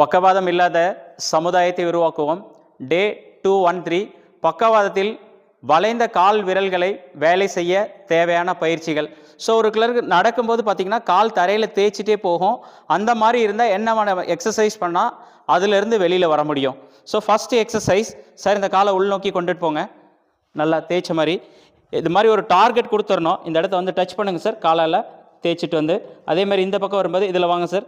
பக்கவாதம் இல்லாத சமுதாயத்தை உருவாக்குவோம். டே டூ ஒன் த்ரீ பக்கவாதத்தில் வளைந்த கால் விரல்களை வேலை செய்ய தேவையான பயிற்சிகள். ஸோ ஒரு கிளருக்கு நடக்கும்போது பார்த்தீங்கன்னா கால் தரையில் தேய்ச்சிட்டே போகும். அந்த மாதிரி இருந்தால் என்ன எக்ஸசைஸ் பண்ணால் அதிலிருந்து வெளியில் வர முடியும். ஸோ ஃபஸ்ட்டு எக்ஸசைஸ் சார் இந்த காலை உள்நோக்கி கொண்டுட்டு போங்க. நல்லா தேய்ச்ச மாதிரி. இது மாதிரி ஒரு டார்கெட் கொடுத்துடணும். இந்த இடத்த வந்து டச் பண்ணுங்கள் சார் காலால் தேய்ச்சிட்டு வந்து. அதே மாதிரி இந்த பக்கம் வரும்போது இதில் வாங்க சார்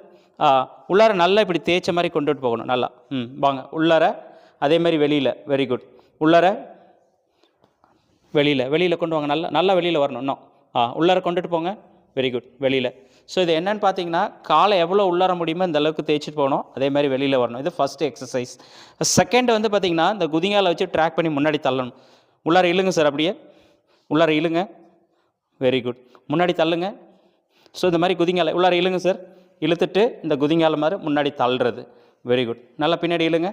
உள்ளார நல்லா இப்படி தேய்ச்ச மாதிரி கொண்டுட்டு போகணும் நல்லா. ம் வாங்க. உள்ளார அதே மாதிரி வெளியில். வெரி குட் உள்ளார வெளியில். வெளியில் கொண்டு வாங்க. நல்லா நல்லா வெளியில் வரணும் இன்னும். ஆ உள்ளார கொண்டுட்டு போங்க. வெரி குட் வெளியில். ஸோ இது என்னன்னு பார்த்தீங்கன்னா காலை எவ்வளோ உள்ளார முடியுமோ இந்த அளவுக்கு தேய்ச்சிட்டு போகணும். அதே மாதிரி வெளியில் வரணும். இது ஃபஸ்ட்டு எக்ஸசைஸ் செகண்ட் வந்து பார்த்தீங்கன்னா இந்த குதிங்கால வச்சு ட்ராக் பண்ணி முன்னாடி தள்ளணும். உள்ளார இழுங்க சார் அப்படியே. உள்ளார இழுங்க. வெரி குட் முன்னாடி தள்ளுங்க. ஸோ இந்த மாதிரி குதிங்கால உள்ளார இழுங்க சார் இழுத்துட்டு இந்த குதிங்கால மாதிரி முன்னாடி தள்ளுறது. வெரி குட் நல்லா பின்னாடி இழுங்க.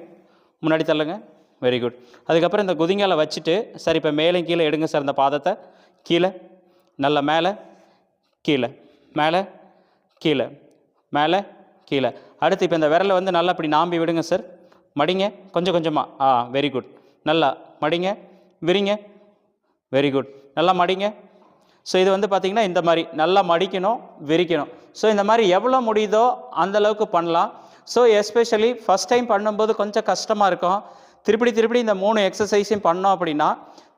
முன்னாடி தள்ளுங்க. வெரி குட் அதுக்கப்புறம் இந்த குதிங்கால வச்சுட்டு சார் இப்போ மேலே கீழே எடுங்க சார் இந்த பாதத்தை. கீழே. நல்லா மேலே. கீழே. மேலே. கீழே. மேலே. கீழே. அடுத்து இப்போ இந்த விரலை வந்து நல்லா இப்படி நாம்பி விடுங்க சார். மடிங்க. கொஞ்சம் கொஞ்சமாக ஆ வெரி குட் நல்லா மடிங்க. விரிங்க. வெரி குட் நல்லா மடிங்க. ஸோ இது வந்து பார்த்திங்கன்னா இந்த மாதிரி நல்லா மடிக்கணும் விரிக்கணும். ஸோ இந்த மாதிரி எவ்வளோ முடியுதோ அந்தளவுக்கு பண்ணலாம். ஸோ எஸ்பெஷலி ஃபஸ்ட் டைம் பண்ணும்போது கொஞ்சம் கஷ்டமாக இருக்கும். திருப்பி திருப்பி இந்த மூணு எக்ஸசைஸையும் பண்ணோம் அப்படின்னா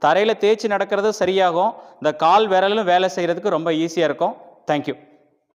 தரையில் தேய்ச்சி நடக்கிறது சரியாகும். இந்த கால் விரலும் வேலை செய்கிறதுக்கு ரொம்ப ஈஸியாக இருக்கும். தேங்க்யூ